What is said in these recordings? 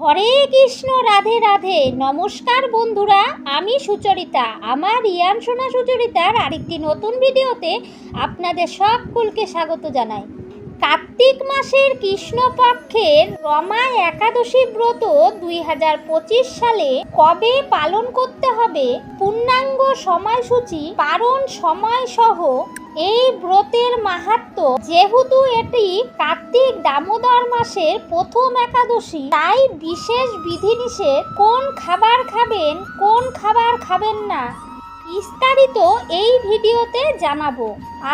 হরে কৃষ্ণ, রাধে রাধে। নমস্কার বন্ধুরা, আমি সুচরিতা। আমার রিয়ান সোনা সুচরিতার আরেকটি নতুন ভিডিওতে আপনাদের সকলকে স্বাগত জানাই। কার্তিক মাসের কৃষ্ণপক্ষের রমা একাদশী ব্রত দুই হাজার পঁচিশ সালে কবে পালন করতে হবে? পূর্ণাঙ্গ সময়সূচি পালন সময় সহ এই ব্রতের মাহাত্ম যেহেতু এটি কার্তিক দামোদর মাসের প্রথম একাদশী, তাই বিশেষ বিধিনিষেধ কোন খাবার খাবেন, কোন খাবার খাবেন না, বিস্তারিত এই ভিডিওতে জানাব।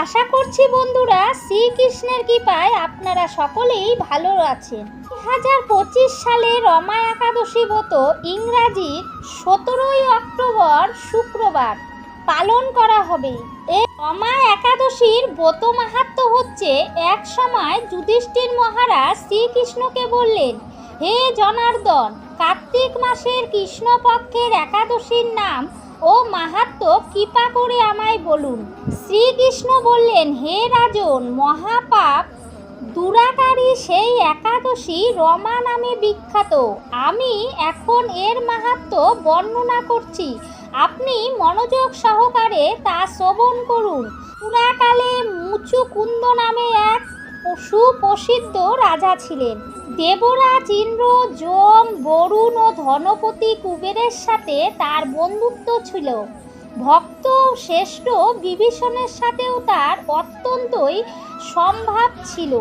আশা করছি বন্ধুরা শ্রীকৃষ্ণের কৃপায় আপনারা সকলেই ভালো আছেন। দুই হাজার পঁচিশ সালে রমা একাদশী ব্রত ইংরাজির সতেরোই অক্টোবর শুক্রবার। পালন করা হবে। এই রমা একাদশীর ব্রত মাহাত্ম হচ্ছে এক সময় যুধিষ্ঠির মহারাজ শ্রীকৃষ্ণকে বললেন, হে জনার্দন, কার্তিক মাসের কৃষ্ণপক্ষের একাদশীর নাম ও মাহাত্ম কৃপা করে আমায় বলুন। শ্রীকৃষ্ণ বললেন, হে রাজন, মহাপাপ দুরাকারী সেই একাদশী রমা নামে বিখ্যাত। আমি এখন এর মাহাত্ম বর্ণনা করছি। আপনি মনোযোগ সহকারে তা শ্রবণ করুন। পুরাকালে মুচুকুন্দ নামে এক সুপ্রসিদ্ধ রাজা ছিলেন। দেবরাজ ইন্দ্র, যম, বরুণ ও ধনপতি কুবেরের সাথে তার বন্ধুত্ব ছিল। ভক্ত শ্রেষ্ঠ বিভীষণের সাথেও তার অত্যন্তই সম্ভাব ছিল।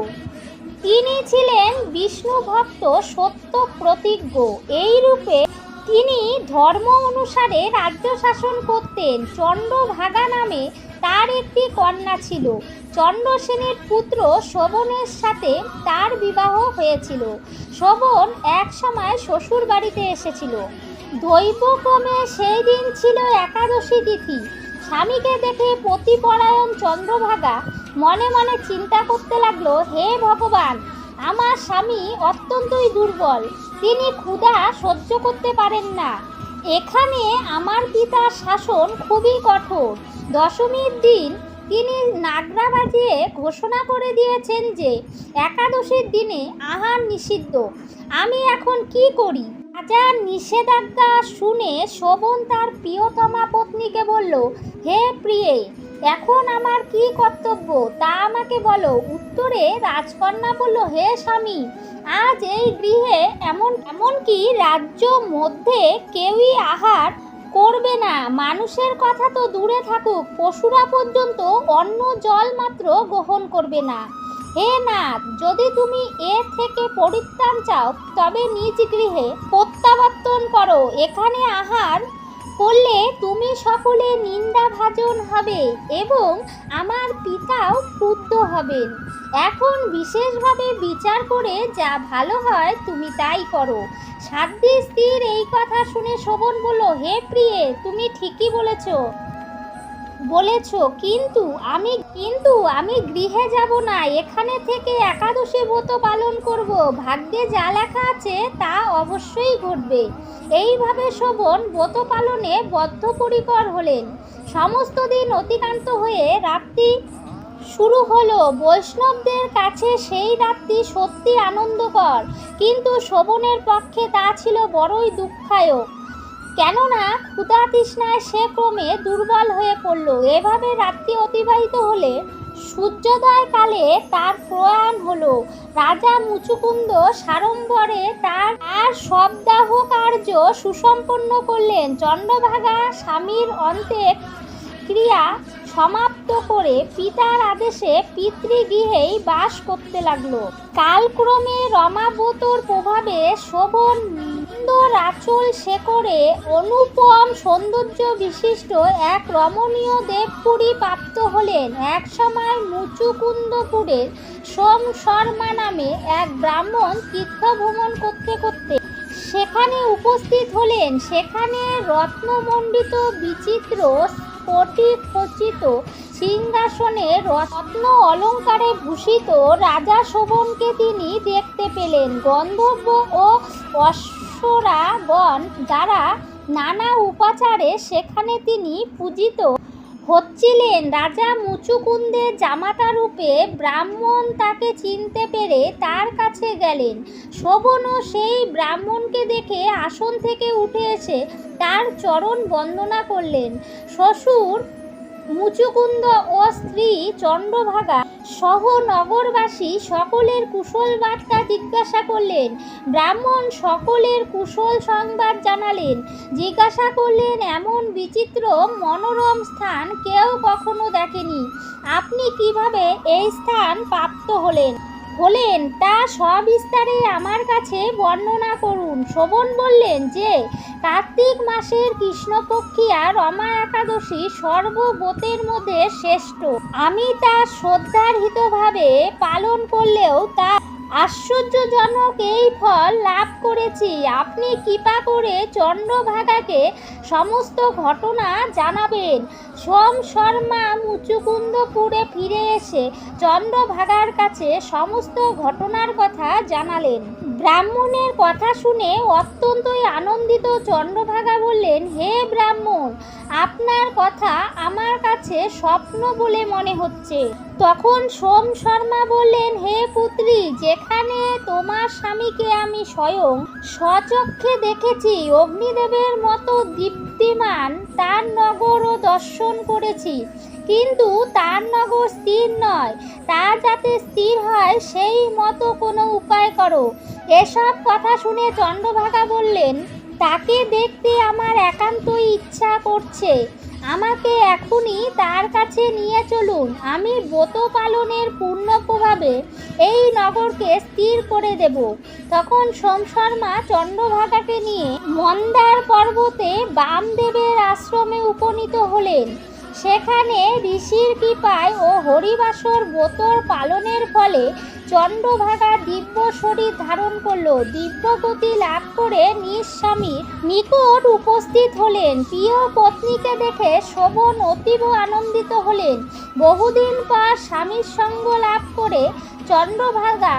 তিনি ছিলেন বিষ্ণু ভক্ত সত্য প্রতিজ্ঞ। এই রূপে তিনি ধর্ম অনুসারে রাজ্য শাসন করতেন। চন্দ্রভাগা নামে তার একটি কন্যা ছিল। চন্দ্রসেনের পুত্র শোভনের সাথে তার বিবাহ হয়েছিল। শোভন এক সময় শ্বশুর বাড়িতে এসেছিল। দৈবক্রমে সেই দিন ছিল একাদশী তিথি। স্বামীকে দেখে পতিপরায়ণ চন্দ্রভাগা মনে মনে চিন্তা করতে লাগল, হে ভগবান, আমার স্বামী অত্যন্তই দুর্বল। তিনি ক্ষুধা সহ্য করতে পারেন না। এখানে আমার পিতার শাসন খুবই কঠোর। দশমীর দিন তিনি নাগরা বাজিয়ে ঘোষণা করে দিয়েছেন যে, একাদশীর দিনে আহার নিষিদ্ধ। আমি এখন কি করি? রাজার নিষেধাজ্ঞা শুনে শোভন তার প্রিয়তমা পত্নীকে বলল, হে প্রিয়ে এখন আমার কি কর্তব্য? তা আমাকে বলো। উত্তরে রাজকন্যা বলল, হে স্বামী, আজ এই গৃহে এমন এমনকি রাজ্য মধ্যে কেউই আহার করবে না। মানুষের কথা তো দূরে থাকুক, পশুরা পর্যন্ত অন্ন, জল মাত্র গ্রহণ করবে না। হে নাথ, যদি তুমি এ থেকে পরিত্রাণ চাও, তবে নিজ গৃহে প্রত্যাবর্তন করো। এখানে আহার করলে তুমি সকলে নিন্দা ভাজন হবে এবং আমার পিতাও ক্রুদ্ধ হবেন এখন বিশেষভাবে বিচার করে যা ভালো হয় তুমি তাই করো। সাধ্যি স্ত্রীর এই কথা শুনে শোভন বলল, হে প্রিয়ে, তুমি ঠিকই বলেছ। বলেছ, কিন্তু আমি কিন্তু আমি গৃহে যাব না। এখানে থেকে একাদশী ব্রত পালন করব। ভাগ্যে যা লেখা আছে তা অবশ্যই ঘটবে। এইভাবে শোভন ব্রত পালনে বদ্ধপরিকর হলেন। সমস্ত দিন অতিক্রান্ত হয়ে রাত্রি শুরু হলো। বৈষ্ণবদের কাছে সেই রাত্রি সত্যি আনন্দকর। কিন্তু শোভনের পক্ষে তা ছিল বড়ই দুঃখায়ক। কেননা ক্ষুধা তৃষ্ণায় সে ক্রমে দুর্বল হয়ে পড়ল। এভাবে রাত্রি অতিবাহিত হলে সূর্যোদয় কালে তার প্রয়াণ হলো। রাজা মুচুকুন্দ সাড়ম্বরে তার আর সবদাহ কার্য সুসম্পন্ন করলেন। চন্দ্রভাগা স্বামীর অন্তে ক্রিয়া সমাপ্ত করে পিতার আদেশে পিতৃগৃহেই বাস করতে লাগল। কালক্রমে রমাবতর প্রভাবে শোভন সুন্দর আঁচল শেকড়ে অনুপম সৌন্দর্য বিশিষ্ট এক রমণীয় দেবপুরী প্রাপ্ত হলেন। এক সময় মুচুকুন্দপুরের সোম শর্মা নামে এক ব্রাহ্মণ তীর্থ ভ্রমণ করতে করতে সেখানে উপস্থিত হলেন। সেখানে রত্নমণ্ডিত বিচিত্র স্ফটিক খচিত সিংহাসনে রত্ন অলঙ্কারে ভূষিত রাজা শোভনকে তিনি দেখতে পেলেন। গন্ধর্ব ও অশ্বরাগণ দ্বারা নানা উপাচারে সেখানে তিনি পূজিত হচ্ছিলেন। রাজা মুচুকুন্দের জামাতা রূপে ব্রাহ্মণ তাকে চিনতে পেরে তার কাছে গেলেন। শোভনও সেই ব্রাহ্মণকে দেখে আসন থেকে উঠে এসে তার চরণ বন্দনা করলেন। শ্বশুর মুচুকুন্দ ও স্ত্রী চন্দ্রভাগা সহ নগরবাসী সকলের কুশল বার্তা জিজ্ঞাসা করলেন। ব্রাহ্মণ সকলের কুশল সংবাদ জানালেন। জিজ্ঞাসা করলেন, এমন বিচিত্র মনোরম স্থান কেউ কখনো দেখেনি। আপনি কীভাবে এই স্থান প্রাপ্ত হলেন? হলেন, তা সবিস্তারে আমার কাছে বর্ণনা করুন। শোভন বললেন যে, কার্তিক মাসের কৃষ্ণপক্ষিয়া রমা একাদশী সর্বব্রতের মধ্যে শ্রেষ্ঠ। আমি তা শ্রদ্ধার্হিতভাবে পালন করলেও তা আশ্চর্যজনক এই ফল লাভ করেছি। আপনি কৃপা করে চন্দ্রভাগাকে সমস্ত ঘটনা জানাবেন। সোম শর্মা মুচুকুন্দপুরে ফিরে এসে চন্দ্রভাগার কাছে সমস্ত ঘটনার কথা জানালেন। ব্রাহ্মণের কথা শুনে অত্যন্তই আনন্দিত চন্দ্রভাগা বললেন, হে ব্রাহ্মণ, আপনার কথা আমার কাছে স্বপ্ন বলে মনে হচ্ছে। তখন সোম শর্মা বললেন, হে পুত্রী, যেখানে তোমার স্বামীকে আমি স্বয়ং স্বচক্ষে দেখেছি, অগ্নিদেবের মতো দীপ্তিমান, তার নগরও দর্শন করেছি। কিন্তু তার নগর স্থির নয়। তা যাতে স্থির হয়, সেই মতো কোনো উপায় করো। এসব কথা শুনে চন্দ্রভাগা বললেন, তাকে দেখতে আমার একান্তই ইচ্ছা করছে। আমাকে এখনই তার কাছে নিয়ে চলুন। আমি ব্রত পালনের পূর্ণ প্রভাবে এই নগরকে স্থির করে দেব। তখন সোম শর্মা চন্দ্রভাগাকে নিয়ে মন্দার পর্বতে বামদেবের আশ্রমে উপনীত হলেন। সেখানে ঋষির কৃপায় ও হরিবাসর ব্রতর পালনের ফলে চন্দ্রভাগা দিব্য শরীর ধারণ করল। দিব্যগতি লাভ করে নিজ স্বামীর নিকট উপস্থিত হলেন। প্রিয় পত্নীকে দেখে শোভন অতীব আনন্দিত হলেন। বহুদিন পর স্বামীর সঙ্গ লাভ করে চন্দ্রভাগা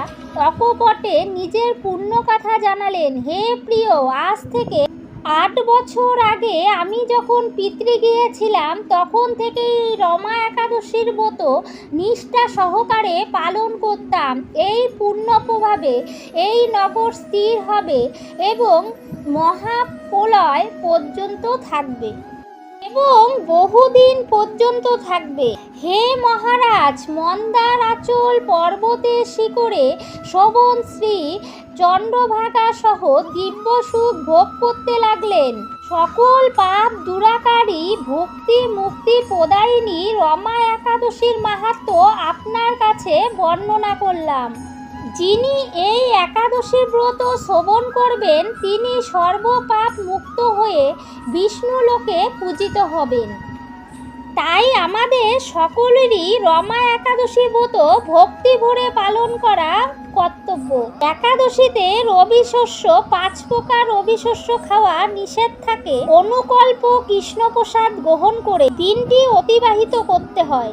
অকপটে নিজের পূর্ণ কথা জানালেন। হে প্রিয়, আজ থেকে আট বছর আগে আমি যখন পিতৃ গিয়েছিলাম, তখন থেকেই রমা একাদশীর মতো নিষ্ঠা সহকারে পালন করতাম। এই পূর্ণ প্রভাবে এই নগর স্থির হবে এবং মহাপ্রলয় পর্যন্ত থাকবে। এবং বহুদিন পর্যন্ত থাকবে। হে মহারাজ, মন্দার আচল পর্বতের শিখরে শোভন শ্রী চন্দ্রভাগা সহ দিব্য সুখ ভোগ করতে লাগলেন। সকল পাপ দুরাকারী ভক্তি মুক্তি প্রদায়িনী রমা একাদশীর মাহাত্ম আপনার কাছে বর্ণনা করলাম। যিনি এই একাদশী ব্রত শোভন করবেন, তিনি সর্বপাপ মুক্ত হয়ে বিষ্ণু লোকে পূজিত হবেন। তাই আমাদের সকলেরই রমা একাদশী ব্রত ভক্তি ভরে পালন করা কর্তব্য। একাদশীতে রবি শস্য, পাঁচ প্রকার রবি শস্য খাওয়া নিষেধ থাকে। অনুকল্প কৃষ্ণপ্রসাদ গ্রহণ করে দিনটি অতিবাহিত করতে হয়।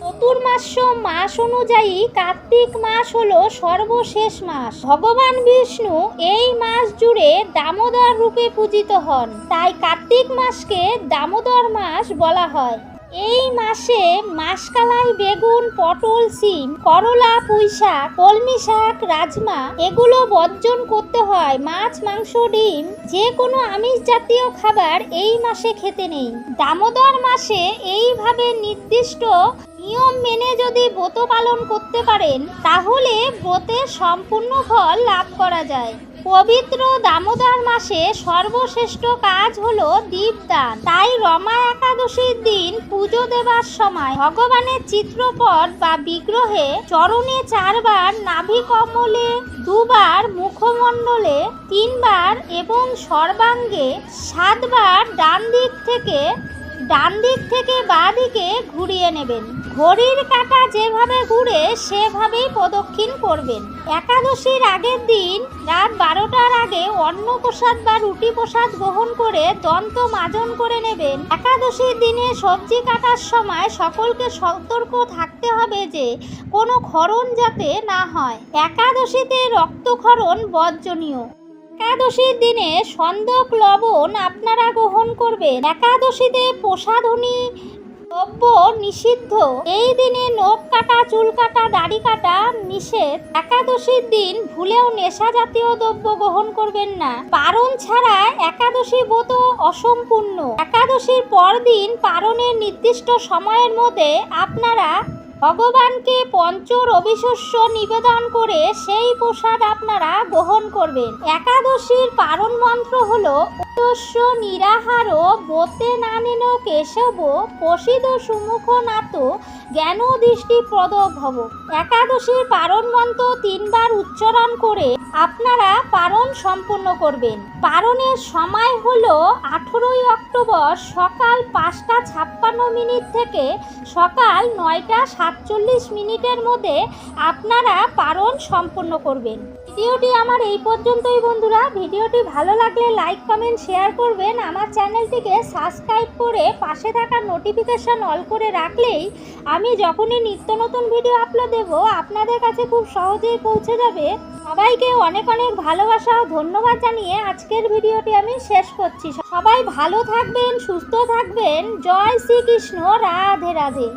চতুর্মাস্য মাস অনুযায়ী কার্তিক মাস হলো সর্বশেষ মাস। ভগবান বিষ্ণু এই মাস জুড়ে দামোদর রূপে পূজিত হন। তাই কার্তিক মাসকে দামোদর মাস বলা হয়। এই মাসে মাসকালাই, বেগুন, পটল, সিম, করলা, পুঁইশাক, কলমি শাক, রাজমা, এগুলো বর্জন করতে হয়। মাছ, মাংস, ডিম যে কোনো আমিষ জাতীয় খাবার এই মাসে খেতে নেই। দামোদর মাসে এইভাবে নির্দিষ্ট নিয়ম মেনে যদি ব্রত পালন করতে পারেন, তাহলে ব্রতের সম্পূর্ণ ফল লাভ করা যায়। পবিত্র দামোদর মাসে সর্বশ্রেষ্ঠ কাজ হলো দীপদান। তাই রমা একাদশীর দিন পুজো দেবার সময় ভগবানের চিত্রপট বা বিগ্রহে চরণে চারবার নাভি কমলে, দুবার মুখমণ্ডলে, তিনবার এবং সর্বাঙ্গে, সাতবার ডান দিক থেকে, ডান দিক থেকে বাঁ দিকে ঘুরিয়ে নেবেন। ঘড়ির কাঁটা যেভাবে ঘুরে সেভাবেই প্রদক্ষিণ করবেন। একাদশীর আগের দিন রাত বারোটার আগে অন্ন প্রসাদ বা রুটি প্রসাদ গ্রহণ করে দন্ত মাজন করে নেবেন। একাদশীর দিনে সবজি কাটার সময় সকলকে সতর্ক থাকতে হবে যে কোনো ক্ষরণ যাতে না হয়। একাদশীতে রক্তক্ষরণ বর্জনীয়। একাদশীর দিনে সন্দক লবণ আপনারা গ্রহণ করবেন। একাদশীতে প্রসাধনী দ্রব্য নিষিদ্ধ। এই দিনে নখ কাটা, চুল কাটা, দাড়ি কাটা নিষেধ। একাদশীর দিন ভুলেও নেশা জাতীয় দ্রব্য গ্রহণ করবেন না। পারণ ছাড়া একাদশী ব্রত অসম্পূর্ণ। একাদশীর পরদিন পারণের নির্দিষ্ট সময়ের মধ্যে আপনারা ভগবানকে পঞ্চ রবিশস্য নিবেদন করে সেই প্রসাদ আপনারা গ্রহণ করবেন। একাদশীর পারণ মন্ত্র হলো উদ্দস্য নিরাহার বোতে নানেন কেশব প্রসিদ সুমুখ নাত জ্ঞান দৃষ্টি প্রদ ভব। একাদশীর পারণ মন্ত্র তিনবার উচ্চারণ করে আপনারা পারণ সম্পূর্ণ করবেন। পারণের সময় হলো আঠেরোই অক্টোবর সকাল পাঁচটা ছাপ্পান্ন মিনিট থেকে সকাল নয়টা সাতচল্লিশ মিনিটের মধ্যে আপনারা পারণ সম্পন্ন করবেন। ভিডিওটি আমার এই পর্যন্তই বন্ধুরা। ভিডিওটি ভালো লাগলে লাইক কমেন্ট শেয়ার করবেন। আমার চ্যানেলটিকে সাবস্ক্রাইব করে পাশে থাকা নোটিফিকেশন অল করে রাখলেই আমি যখনই নিত্য নতুন ভিডিও আপলোড দেবো, আপনাদের কাছে খুব সহজেই পৌঁছে যাবে। সবাইকে অনেক অনেক ভালোবাসা ও ধন্যবাদ জানিয়ে আজকের ভিডিওটি আমি শেষ করছি। সবাই ভালো থাকবেন, সুস্থ থাকবেন। জয় শ্রীকৃষ্ণ। রাধে রাধে।